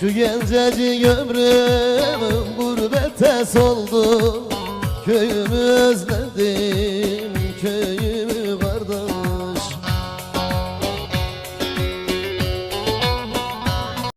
Şu gencecik ömrüm gurbette soldu. Köyümü özledim,